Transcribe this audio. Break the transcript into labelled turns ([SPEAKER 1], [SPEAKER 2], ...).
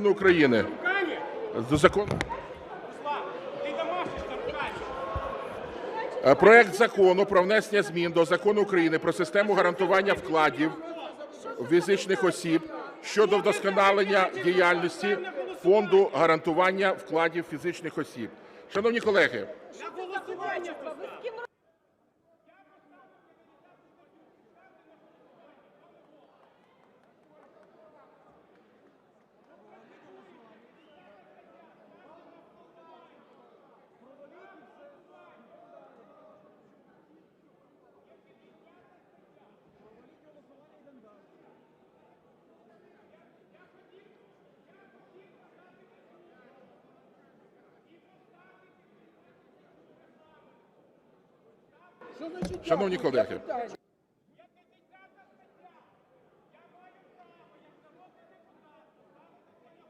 [SPEAKER 1] закону України. До закону. Е, Проект закону про внесення змін до закону України про систему гарантування вкладів фізичних осіб щодо вдосконалення діяльності фонду гарантування вкладів фізичних осіб. Шановні колеги, шановні колеги,